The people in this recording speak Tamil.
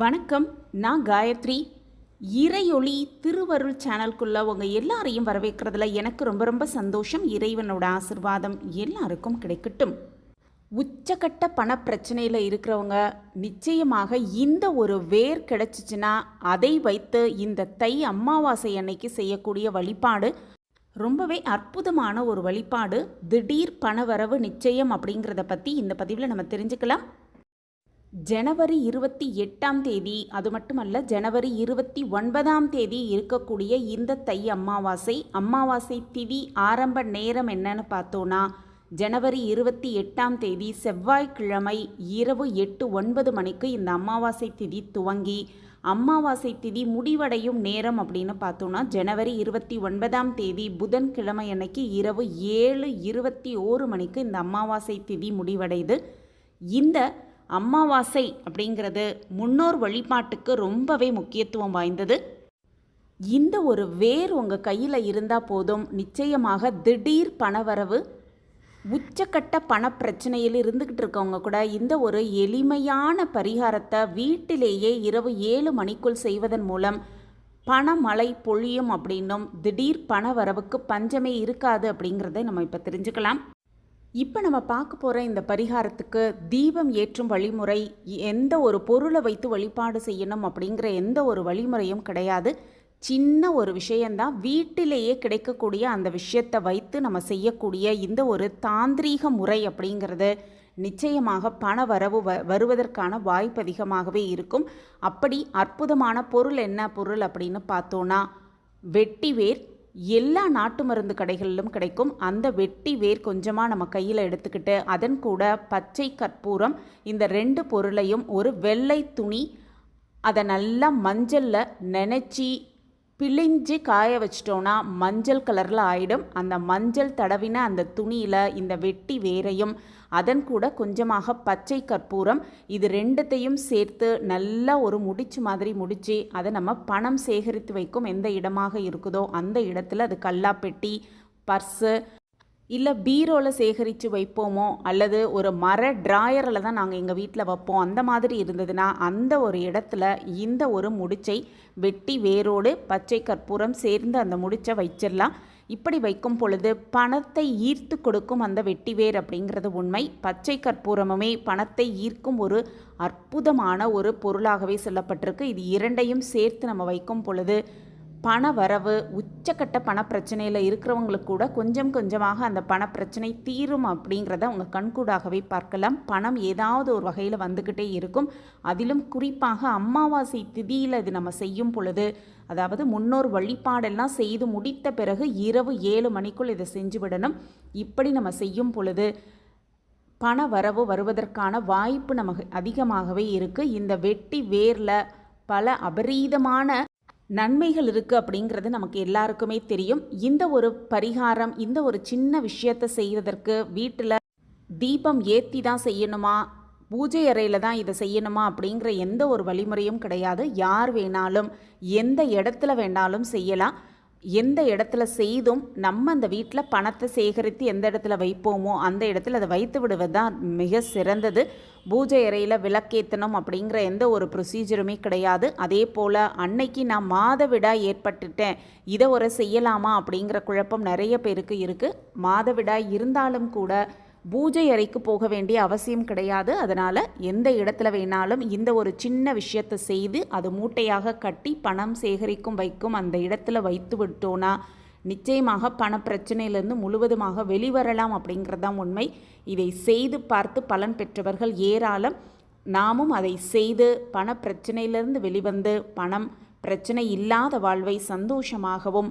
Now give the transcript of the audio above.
வணக்கம் நான் காயத்ரி. இறையொளி திருவருள் சேனல்குள்ளே உங்கள் எல்லாரையும் வரவேற்கிறதுல எனக்கு ரொம்ப ரொம்ப சந்தோஷம். இறைவனோட ஆசிர்வாதம் எல்லாருக்கும் கிடைக்கட்டும். உச்சக்கட்ட பண பிரச்சனையில் இருக்கிறவங்க நிச்சயமாக இந்த ஒரு வேர் கிடைச்சிச்சின்னா அதை வைத்து இந்த தை அமாவாசை அன்னைக்கு செய்யக்கூடிய வழிபாடு ரொம்பவே அற்புதமான ஒரு வழிபாடு. திடீர் பணவரவு நிச்சயம் அப்படிங்கிறத பற்றி இந்த பதிவில் நம்ம தெரிஞ்சுக்கலாம். ஜனவரி இருபத்தி எட்டாம் தேதி அது மட்டுமல்ல ஜனவரி இருபத்தி ஒன்பதாம் தேதி இருக்கக்கூடிய இந்த தை அமாவாசை அமாவாசை திதி ஆரம்ப நேரம் என்னன்னு பார்த்தோன்னா ஜனவரி இருபத்தி எட்டாம் தேதி செவ்வாய்க்கிழமை இரவு எட்டு ஒன்பது மணிக்கு இந்த அமாவாசை திதி துவங்கி அமாவாசை திதி முடிவடையும் நேரம் அப்படின்னு பார்த்தோன்னா ஜனவரி இருபத்தி ஒன்பதாம் தேதி புதன்கிழமை அன்னைக்கு இரவு ஏழு இருபத்தி ஓரு மணிக்கு இந்த அமாவாசை திதி முடிவடையுது. இந்த அமாவாசை அப்படிங்கிறது முன்னோர் வழிபாட்டுக்கு ரொம்பவே முக்கியத்துவம் வாய்ந்தது. இந்த ஒரு வேர் உங்கள் கையில் இருந்தால் போதும். நிச்சயமாக திடீர் பணவரவு உச்சக்கட்ட பண பிரச்சனையில் இருந்துக்கிட்டு இருக்கவங்க கூட இந்த ஒரு எளிமையான பரிகாரத்தை வீட்டிலேயே இரவு ஏழு மணிக்குள் செய்வதன் மூலம் பணமழை பொழியும் அப்படின்னும் திடீர் பண வரவுக்கு பஞ்சமே இருக்காது அப்படிங்கிறத நம்ம இப்போ தெரிஞ்சுக்கலாம். இப்போ நம்ம பார்க்க போகிற இந்த பரிகாரத்துக்கு தீபம் ஏற்றும் வழிமுறை எந்த ஒரு பொருளை வைத்து வழிபாடு செய்யணும் அப்படிங்கிற எந்த ஒரு வழிமுறையும் கிடையாது. சின்ன ஒரு விஷயந்தான் வீட்டிலேயே கிடைக்கக்கூடிய அந்த விஷயத்தை வைத்து நம்ம செய்யக்கூடிய இந்த ஒரு தாந்திரீக முறை அப்படிங்கிறது நிச்சயமாக பண வரவு வ வருவதற்கான வாய்ப்பு அதிகமாகவே இருக்கும். அப்படி அற்புதமான பொருள் என்ன பொருள் அப்படின்னு பார்த்தோன்னா வெட்டிவேர் எல்லா நாட்டு மருந்து கடைகளிலும் கிடைக்கும் அந்த வெட்டி வேர் கொஞ்சமாக நம்ம கையில் எடுத்துக்கிட்டு அதன் கூட பச்சை கற்பூரம் இந்த ரெண்டு பொருளையும் ஒரு வெள்ளை துணி அதை நல்லா மஞ்சளில் நினச்சி பிழிஞ்சு காய வச்சிட்டோன்னா மஞ்சள் கலரில் ஆயிடும். அந்த மஞ்சள் தடவின அந்த துணியில் இந்த வெட்டி வேரையும் அதன் கூட கொஞ்சமாக பச்சை கற்பூரம் இது ரெண்டுத்தையும் சேர்த்து நல்லா ஒரு முடிச்சு மாதிரி முடித்து அதை நம்ம பணம் சேகரித்து வைக்கும் எந்த இடமாக இருக்குதோ அந்த இடத்துல அது கல்லாப்பெட்டி பர்ஸு இல்லை பீரோவில் சேகரித்து வைப்போமோ? அல்லது ஒரு மர ட்ராயரில் தான் நாங்கள் எங்கள் வீட்டில் வைப்போம். அந்த மாதிரி இருந்ததுன்னா அந்த ஒரு இடத்துல இந்த ஒரு முடிச்சை வெட்டி வேரோடு பச்சை கற்பூரம் சேர்ந்து அந்த முடிச்சை வச்சிடலாம் இப்படி வைக்கும் பொழுது பணத்தை ஈர்த்து கொடுக்கும் அந்த வெட்டி வேர் அப்படிங்கிறது உண்மை. பச்சை கற்பூரமுமே பணத்தை ஈர்க்கும் ஒரு அற்புதமான ஒரு பொருளாகவே சொல்லப்பட்டிருக்கு. இது இரண்டையும் சேர்த்து நம்ம வைக்கும் பொழுது பண வரவு உச்சக்கட்ட பண பிரச்சனையில் இருக்கிறவங்களுக்கு கூட கொஞ்சம் கொஞ்சமாக அந்த பணப்பிரச்சனை தீரும் அப்படிங்கிறத அவங்க கண்கூடாகவே பார்க்கலாம். பணம் ஏதாவது ஒரு வகையில் வந்துக்கிட்டே இருக்கும். அதிலும் குறிப்பாக அமாவாசை திதியில் இது நம்ம செய்யும் பொழுது அதாவது முன்னோர் வழிபாடெல்லாம் செய்து முடித்த பிறகு இரவு ஏழு மணிக்குள் இதை செஞ்சு விடணும். இப்படி நம்ம செய்யும் பொழுது பண வரவு வருவதற்கான வாய்ப்பு நமக்கு அதிகமாகவே இருக்குது இந்த வெட்டி வேரில் பல அபரீதமான நன்மைகள் இருக்குது அப்படிங்கிறது நமக்கு எல்லாருக்குமே தெரியும். இந்த ஒரு பரிகாரம் இந்த ஒரு சின்ன விஷயத்தை செய்வதற்கு வீட்டில் தீபம் ஏற்றி தான் செய்யணுமா? பூஜை அறையில் தான் இதை செய்யணுமா? அப்படிங்கிற எந்த ஒரு வழிமுறையும் கிடையாது. யார் வேணாலும் எந்த இடத்துல வேணாலும் செய்யலாம். எந்த இடத்துல செய்தும் நம்ம அந்த வீட்டில் பணத்தை சேகரித்து எந்த இடத்துல வைப்போமோ அந்த இடத்துல அதை வைத்து விடுவது தான் மிக சிறந்தது. பூஜை அறையில் விளக்கேற்றணும் அப்படிங்கிற எந்த ஒரு ப்ரொசீஜருமே கிடையாது. அதே போல் அன்னைக்கு நான் மாதவிடா ஏற்பட்டுட்டேன். இதை ஒரு செய்யலாமா அப்படிங்கிற குழப்பம் நிறைய பேருக்கு இருக்குது மாதவிடா இருந்தாலும் கூட பூஜை அறைக்கு போக வேண்டிய அவசியம் கிடையாது. அதனால் எந்த இடத்துல வேணாலும் இந்த ஒரு சின்ன விஷயத்தை செய்து அது மூட்டையாக கட்டி பணம் சேகரிக்கும் வைக்கும் அந்த இடத்துல வைத்து விட்டோன்னா நிச்சயமாக பண பிரச்சனையிலிருந்து முழுவதுமாக வெளிவரலாம் அப்படிங்கிறது தான் உண்மை. இதை செய்து பார்த்து பலன் பெற்றவர்கள் ஏராளம். நாமும் அதை செய்து பண பிரச்சனையிலிருந்து வெளிவந்து பணம் பிரச்சனை இல்லாத வாழ்வை சந்தோஷமாகவும்